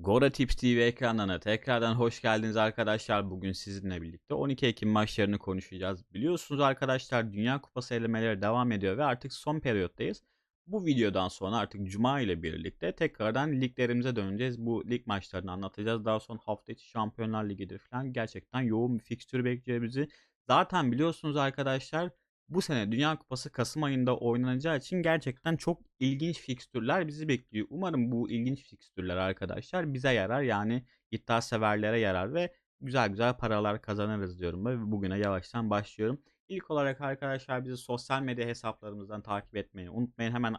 Gora Tips TV ekranlarına tekrardan hoş geldiniz arkadaşlar. Bugün sizinle birlikte 12 Ekim maçlarını konuşacağız. Biliyorsunuz arkadaşlar Dünya Kupası elemeleri devam ediyor ve artık son periyottayız. Bu videodan sonra artık Cuma ile birlikte tekrardan liglerimize döneceğiz. Bu lig maçlarını anlatacağız. Daha sonra hafta içi Şampiyonlar Ligi'dir falan. Gerçekten yoğun bir fikstür bekliyor bizi. Zaten biliyorsunuz arkadaşlar bu sene Dünya Kupası Kasım ayında oynanacağı için gerçekten çok ilginç fikstürler bizi bekliyor. Umarım bu ilginç fikstürler arkadaşlar bize yarar yani iddia severlere yarar ve güzel güzel paralar kazanırız diyorum ve bugüne yavaştan başlıyorum. İlk olarak arkadaşlar bizi sosyal medya hesaplarımızdan takip etmeyi unutmayın. Hemen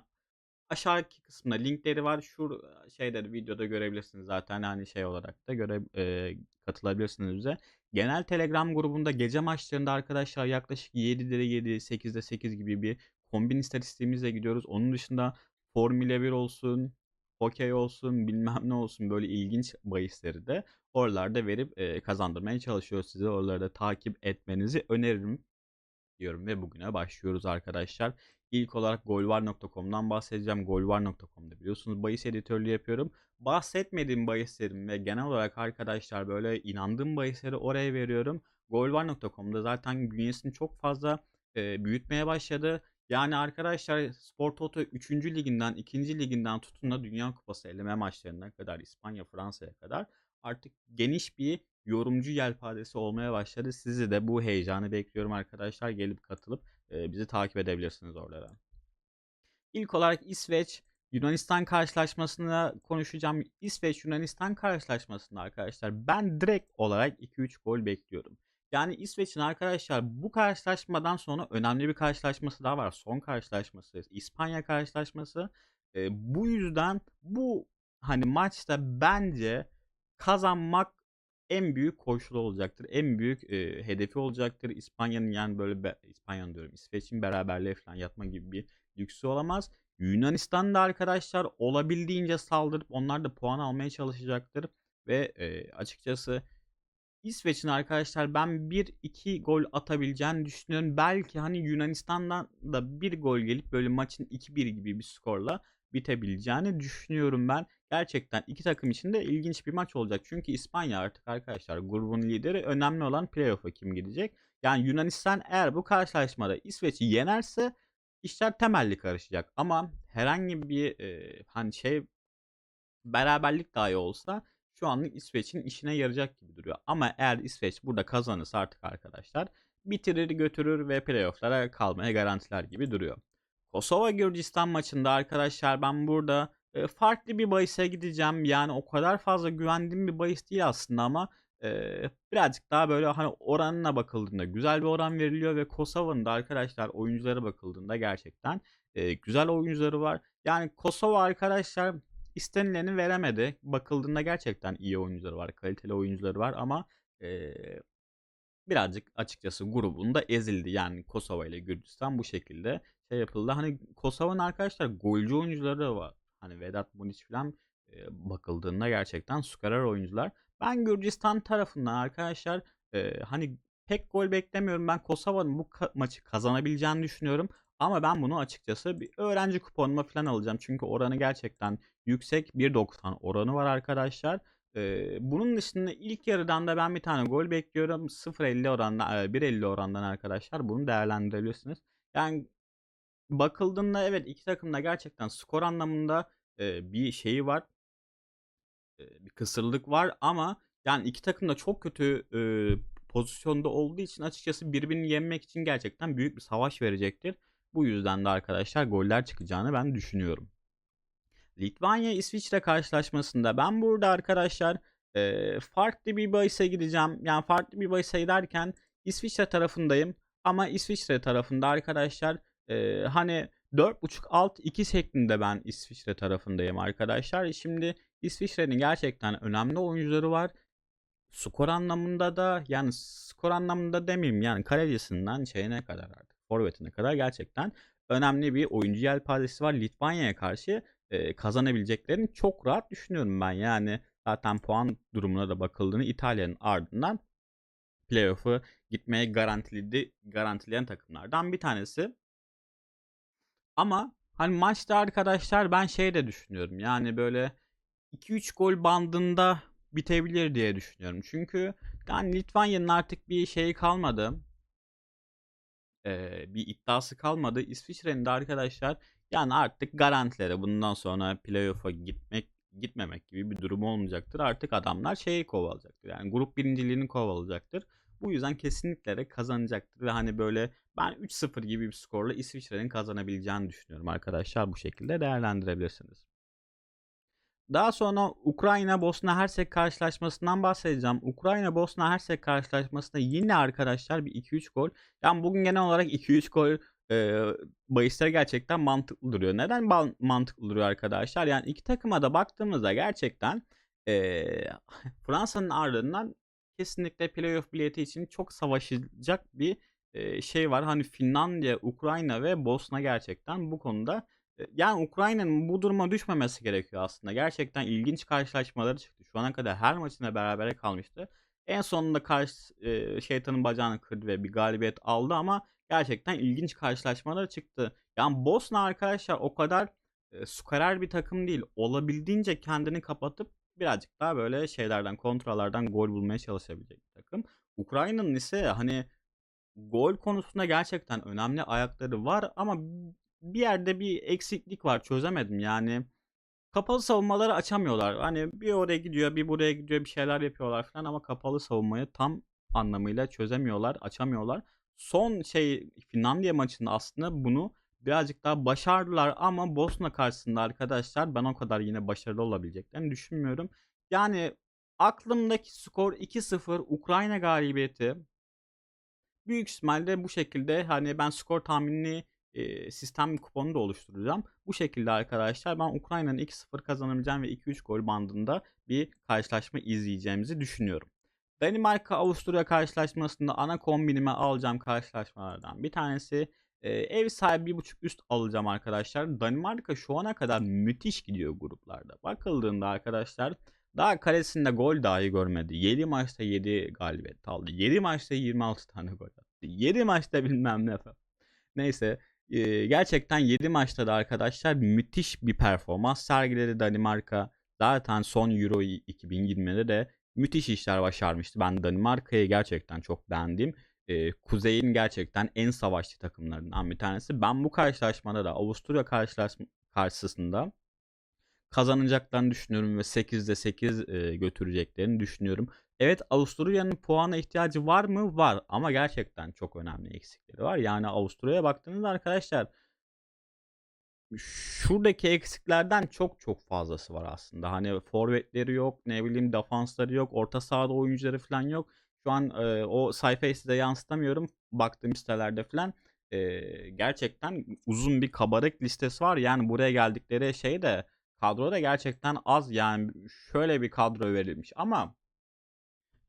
aşağıdaki kısımda linkleri var. Şu şeyleri videoda görebilirsiniz zaten hani şey olarak da göre e, katılabilirsiniz bize. Genel Telegram grubunda gece maçlarında arkadaşlar yaklaşık 7'de 7, 8'de 8 gibi bir kombin istatistiğimizle gidiyoruz. Onun dışında Formula 1 olsun, hokey olsun, bilmem ne olsun böyle ilginç bahisleri de oralarda verip e, kazandırmaya çalışıyoruz size. Oraları da takip etmenizi öneririm diyorum ve bugüne başlıyoruz arkadaşlar. İlk olarak golvar.com'dan bahsedeceğim. Golvar.com'da biliyorsunuz bahis editörlüğü yapıyorum. Bahsetmediğim bahislerim ve genel olarak arkadaşlar böyle inandığım bahisleri oraya veriyorum. Golvar.com'da zaten bünyesini çok fazla e, büyütmeye başladı. Yani arkadaşlar Spor Toto 3. liginden 2. liginden tutun da Dünya Kupası eleme maçlarına kadar İspanya Fransa'ya kadar artık geniş bir yorumcu yelpazesi olmaya başladı. Sizi de bu heyecanı bekliyorum arkadaşlar. Gelip katılıp e, bizi takip edebilirsiniz oralara. İlk olarak İsveç Yunanistan karşılaşmasını konuşacağım. İsveç Yunanistan karşılaşmasında arkadaşlar ben direkt olarak 2-3 gol bekliyorum. Yani İsveç'in arkadaşlar bu karşılaşmadan sonra önemli bir karşılaşması daha var. Son karşılaşması İspanya karşılaşması. E, bu yüzden bu hani maçta bence kazanmak en büyük koşulu olacaktır. En büyük e, hedefi olacaktır. İspanya'nın yani böyle be, İspanya'nın diyorum İsveç'in beraberliğe falan yatma gibi bir lüksü olamaz. Yunanistan'da arkadaşlar olabildiğince saldırıp onlar da puan almaya çalışacaktır. Ve e, açıkçası İsveç'in arkadaşlar ben 1-2 gol atabileceğini düşünüyorum. Belki hani Yunanistan'dan da bir gol gelip böyle maçın 2-1 gibi bir skorla bitebileceğini düşünüyorum ben. Gerçekten iki takım için de ilginç bir maç olacak. Çünkü İspanya artık arkadaşlar grubun lideri. Önemli olan playoff'a kim gidecek? Yani Yunanistan eğer bu karşılaşmada İsveç'i yenerse işler temelli karışacak. Ama herhangi bir e, hani şey beraberlik dahi olsa şu anlık İsveç'in işine yarayacak gibi duruyor. Ama eğer İsveç burada kazanırsa artık arkadaşlar bitirir götürür ve playoff'lara kalmaya garantiler gibi duruyor. Kosova Gürcistan maçında arkadaşlar ben burada e, farklı bir bahise gideceğim. Yani o kadar fazla güvendiğim bir bahis değil aslında ama e, birazcık daha böyle hani oranına bakıldığında güzel bir oran veriliyor ve Kosova'nın da arkadaşlar oyunculara bakıldığında gerçekten e, güzel oyuncuları var. Yani Kosova arkadaşlar istenileni veremedi. Bakıldığında gerçekten iyi oyuncuları var, kaliteli oyuncuları var ama e, birazcık açıkçası grubunda ezildi. Yani Kosova ile Gürcistan bu şekilde şey yapıldı. Hani Kosova'nın arkadaşlar golcü oyuncuları da var. Hani Vedat Munic falan e, bakıldığında gerçekten skorer oyuncular. Ben Gürcistan tarafından arkadaşlar e, hani pek gol beklemiyorum. Ben Kosova'nın bu ka- maçı kazanabileceğini düşünüyorum. Ama ben bunu açıkçası bir öğrenci kuponuma falan alacağım. Çünkü oranı gerçekten yüksek. 1.90 oranı var arkadaşlar. Ee, bunun dışında ilk yarıdan da ben bir tane gol bekliyorum. 0.50 orandan, 1.50 orandan arkadaşlar bunu değerlendirebilirsiniz. Yani bakıldığında evet iki takım da gerçekten skor anlamında e, bir şeyi var. E, bir kısırlık var ama yani iki takım da çok kötü e, pozisyonda olduğu için açıkçası birbirini yenmek için gerçekten büyük bir savaş verecektir. Bu yüzden de arkadaşlar goller çıkacağını ben düşünüyorum. Litvanya İsviçre karşılaşmasında ben burada arkadaşlar e, farklı bir bahise gideceğim. Yani farklı bir bahise giderken İsviçre tarafındayım. Ama İsviçre tarafında arkadaşlar e, hani 4.5 alt 2 şeklinde ben İsviçre tarafındayım arkadaşlar. Şimdi İsviçre'nin gerçekten önemli oyuncuları var. Skor anlamında da yani skor anlamında demeyeyim yani kalecisinden şeyine kadar artık forvetine kadar gerçekten önemli bir oyuncu yelpazesi var. Litvanya'ya karşı e, kazanabileceklerini çok rahat düşünüyorum ben. Yani zaten puan durumuna da bakıldığını İtalya'nın ardından playoff'u gitmeye garantiledi, garantileyen takımlardan bir tanesi. Ama hani maçta arkadaşlar ben şey de düşünüyorum. Yani böyle 2-3 gol bandında bitebilir diye düşünüyorum. Çünkü yani Litvanya'nın artık bir şeyi kalmadı. Eee, bir iddiası kalmadı. İsviçre'nin de arkadaşlar yani artık garantilere bundan sonra playoff'a gitmek gitmemek gibi bir durum olmayacaktır. Artık adamlar şeyi kovalayacaktır. Yani grup birinciliğini kovalayacaktır. Bu yüzden kesinlikle de kazanacaktır ve hani böyle ben 3-0 gibi bir skorla İsviçre'nin kazanabileceğini düşünüyorum arkadaşlar. Bu şekilde değerlendirebilirsiniz. Daha sonra Ukrayna Bosna Hersek karşılaşmasından bahsedeceğim. Ukrayna Bosna Hersek karşılaşmasında yine arkadaşlar bir 2-3 gol. Yani bugün genel olarak 2-3 gol e, bahisleri gerçekten mantıklı duruyor. Neden mantıklı duruyor arkadaşlar? Yani iki takıma da baktığımızda gerçekten e, Fransa'nın ardından kesinlikle playoff bileti için çok savaşacak bir şey var. Hani Finlandiya, Ukrayna ve Bosna gerçekten bu konuda yani Ukrayna'nın bu duruma düşmemesi gerekiyor aslında. Gerçekten ilginç karşılaşmaları çıktı. Şu ana kadar her maçında berabere kalmıştı. En sonunda karşı şeytanın bacağını kırdı ve bir galibiyet aldı ama gerçekten ilginç karşılaşmalar çıktı. Yani Bosna arkadaşlar o kadar e, skorer bir takım değil. Olabildiğince kendini kapatıp birazcık daha böyle şeylerden, kontralardan gol bulmaya çalışabilecek bir takım. Ukrayna'nın ise hani gol konusunda gerçekten önemli ayakları var ama bir yerde bir eksiklik var çözemedim yani. Kapalı savunmaları açamıyorlar. Hani bir oraya gidiyor, bir buraya gidiyor, bir şeyler yapıyorlar falan ama kapalı savunmayı tam anlamıyla çözemiyorlar, açamıyorlar. Son şey Finlandiya maçında aslında bunu birazcık daha başardılar ama Bosna karşısında arkadaşlar ben o kadar yine başarılı olabileceklerini düşünmüyorum. Yani aklımdaki skor 2-0 Ukrayna galibiyeti. Büyük ihtimalle bu şekilde hani ben skor tahminini e, sistem kuponu da oluşturacağım. Bu şekilde arkadaşlar ben Ukrayna'nın 2-0 kazanabileceğim ve 2-3 gol bandında bir karşılaşma izleyeceğimizi düşünüyorum. Danimarka Avusturya karşılaşmasında ana kombinime alacağım karşılaşmalardan bir tanesi e, ev sahibi 1.5 üst alacağım arkadaşlar. Danimarka şu ana kadar müthiş gidiyor gruplarda. Bakıldığında arkadaşlar daha kalesinde gol dahi görmedi. 7 maçta 7 galibiyet aldı. 7 maçta 26 tane gol attı. 7 maçta bilmem ne falan. Neyse e, gerçekten 7 maçta da arkadaşlar müthiş bir performans sergiledi Danimarka. Zaten son Euro 2020'de de müthiş işler başarmıştı. Ben Danimarka'yı gerçekten çok beğendim. Ee, Kuzey'in gerçekten en savaşçı takımlarından bir tanesi. Ben bu karşılaşmada da Avusturya karşısında kazanacaklarını düşünüyorum ve 8'de 8 e, götüreceklerini düşünüyorum. Evet Avusturya'nın puana ihtiyacı var mı? Var ama gerçekten çok önemli eksikleri var. Yani Avusturya'ya baktığınızda arkadaşlar şuradaki eksiklerden çok çok fazlası var aslında. Hani forvetleri yok, ne bileyim defansları yok, orta sahada oyuncuları falan yok. Şu an e, o sayfayı size yansıtamıyorum. Baktığım sitelerde falan e, gerçekten uzun bir kabarık listesi var. Yani buraya geldikleri şey de kadro da gerçekten az. Yani şöyle bir kadro verilmiş ama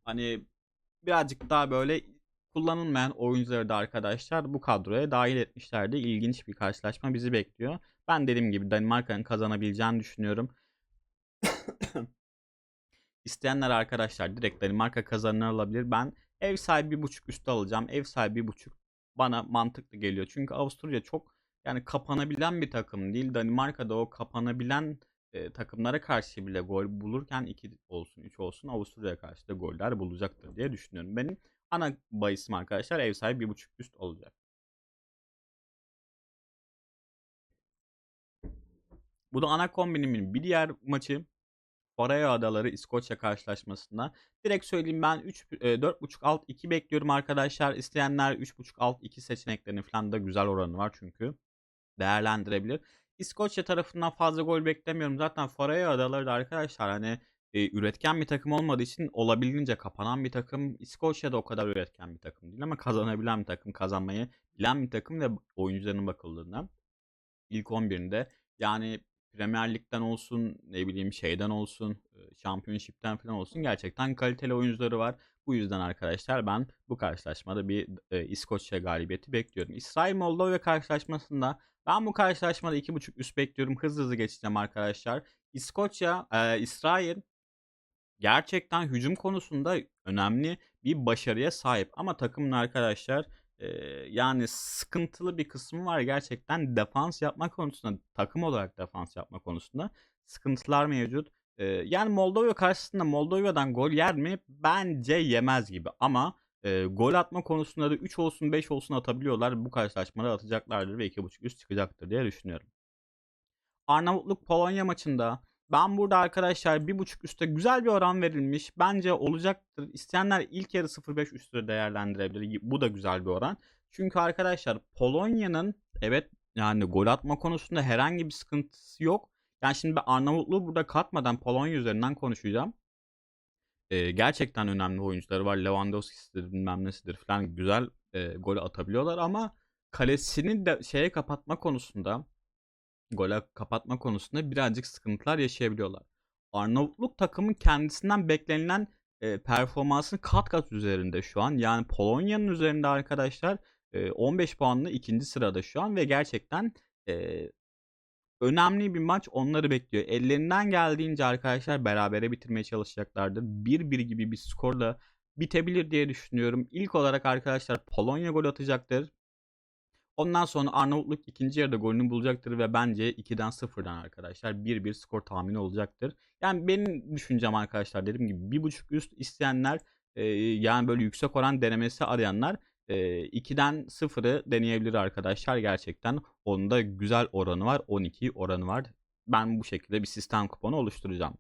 hani birazcık daha böyle kullanılmayan oyuncuları da arkadaşlar bu kadroya dahil etmişlerdi. İlginç bir karşılaşma bizi bekliyor. Ben dediğim gibi Danimarka'nın kazanabileceğini düşünüyorum. İsteyenler arkadaşlar direkt Danimarka kazanır alabilir. Ben ev sahibi bir buçuk üstü alacağım. Ev sahibi bir buçuk bana mantıklı geliyor. Çünkü Avusturya çok yani kapanabilen bir takım değil. Danimarka'da o kapanabilen e, takımlara karşı bile gol bulurken 2 olsun 3 olsun Avusturya karşı da goller bulacaktır diye düşünüyorum. Benim ana bahisim arkadaşlar ev sahibi 1.5 üst olacak. Bu da ana kombinimin bir diğer maçı Faroe Adaları İskoçya karşılaşmasında. Direkt söyleyeyim ben 3 4.5 alt 2 bekliyorum arkadaşlar. İsteyenler 3.5 alt 2 seçeneklerini falan da güzel oranı var çünkü değerlendirebilir. İskoçya tarafından fazla gol beklemiyorum. Zaten Faroe Adaları da arkadaşlar hani e, üretken bir takım olmadığı için olabildiğince kapanan bir takım. İskoçya da o kadar üretken bir takım değil ama kazanabilen bir takım, kazanmayı bilen bir takım ve oyuncularının bakıldığında ilk 11'inde yani Premier Lig'den olsun, ne bileyim şeyden olsun, Championship'ten falan olsun gerçekten kaliteli oyuncuları var. Bu yüzden arkadaşlar ben bu karşılaşmada bir e, İskoçya galibiyeti bekliyorum. İsrail Moldova karşılaşmasında ben bu karşılaşmada 2.5 üst bekliyorum. Hızlı hızlı geçeceğim arkadaşlar. İskoçya, e, İsrail gerçekten hücum konusunda önemli bir başarıya sahip. Ama takımın arkadaşlar e, yani sıkıntılı bir kısmı var. Gerçekten defans yapma konusunda takım olarak defans yapma konusunda sıkıntılar mevcut. Yani Moldova karşısında Moldova'dan gol yer mi? Bence yemez gibi ama, eee, gol atma konusunda da 3 olsun 5 olsun atabiliyorlar. Bu karşılaşmada atacaklardır ve 2.5 üst çıkacaktır diye düşünüyorum. Arnavutluk-Polonya maçında ben burada arkadaşlar 1.5 üste güzel bir oran verilmiş. Bence olacaktır. İsteyenler ilk yarı 0.5 üstü değerlendirebilir. Bu da güzel bir oran. Çünkü arkadaşlar Polonya'nın evet yani gol atma konusunda herhangi bir sıkıntısı yok. Yani şimdi ben Arnavutluğu burada katmadan Polonya üzerinden konuşacağım. Eee, gerçekten önemli oyuncuları var. Lewandowski'sidir bilmem nesidir falan güzel, eee, gol atabiliyorlar ama kalesini de şeye kapatma konusunda gole kapatma konusunda birazcık sıkıntılar yaşayabiliyorlar. Arnavutluk takımın kendisinden beklenilen, eee, performansın kat kat üzerinde şu an. Yani Polonya'nın üzerinde arkadaşlar, eee, 15 puanla 2. sırada şu an ve gerçekten, eee, önemli bir maç onları bekliyor. Ellerinden geldiğince arkadaşlar berabere bitirmeye çalışacaklardır. 1-1 gibi bir skorla bitebilir diye düşünüyorum. İlk olarak arkadaşlar Polonya gol atacaktır. Ondan sonra Arnavutluk ikinci yarıda golünü bulacaktır ve bence 2'den 0'dan arkadaşlar 1-1 skor tahmini olacaktır. Yani benim düşüncem arkadaşlar dediğim gibi 1.5 üst isteyenler, eee, yani böyle yüksek oran denemesi arayanlar, eee, 2'den 0'ı deneyebilir arkadaşlar. Gerçekten onun da güzel oranı var. 12 oranı var. Ben bu şekilde bir sistem kuponu oluşturacağım.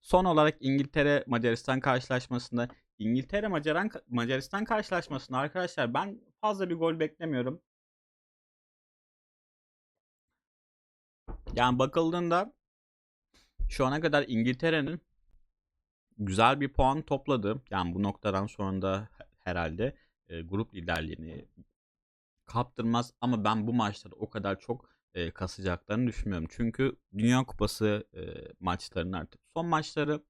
Son olarak İngiltere Macaristan karşılaşmasında İngiltere Macaran Macaristan karşılaşmasında arkadaşlar ben fazla bir gol beklemiyorum. Yani bakıldığında şu ana kadar İngiltere'nin güzel bir puan topladı. Yani bu noktadan sonra da herhalde eee, grup liderliğini kaptırmaz ama ben bu maçları o kadar çok, eee, kasacaklarını düşünmüyorum. Çünkü Dünya Kupası, eee, maçlarının artık son maçları.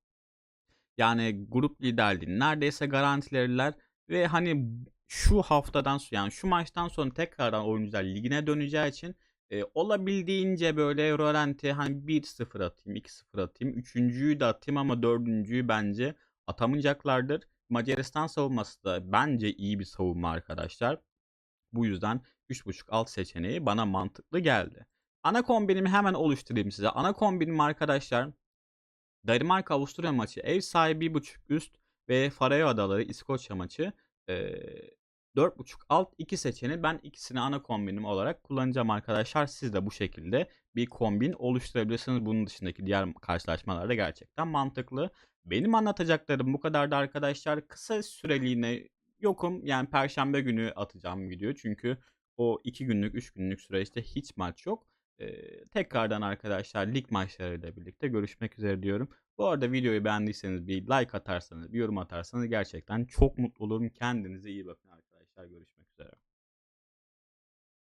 Yani grup liderliğini neredeyse garantilediler ve hani şu haftadan so yani şu maçtan sonra tekrardan oyuncular ligine döneceği için, eee, olabildiğince böyle rölanti hani 1-0 atayım, 2-0 atayım, 3'üncüyü de atayım ama 4'üncüyü bence atamayacaklardır. Macaristan savunması da bence iyi bir savunma arkadaşlar. Bu yüzden 3.5 alt seçeneği bana mantıklı geldi. Ana kombinimi hemen oluşturayım size. Ana kombinim arkadaşlar Danimarka Avusturya maçı ev sahibi 1.5 üst ve Faroe Adaları İskoçya maçı eee 4.5 alt 2 seçeneği ben ikisini ana kombinim olarak kullanacağım arkadaşlar. Siz de bu şekilde bir kombin oluşturabilirsiniz. Bunun dışındaki diğer karşılaşmalarda gerçekten mantıklı. Benim anlatacaklarım bu kadardı arkadaşlar. Kısa süreliğine yokum. Yani perşembe günü atacağım video. Çünkü o 2 günlük 3 günlük süreçte hiç maç yok. Eee, tekrardan arkadaşlar lig maçlarıyla birlikte görüşmek üzere diyorum. Bu arada videoyu beğendiyseniz bir like atarsanız, bir yorum atarsanız gerçekten çok mutlu olurum. Kendinize iyi bakın. Görüşmek üzere.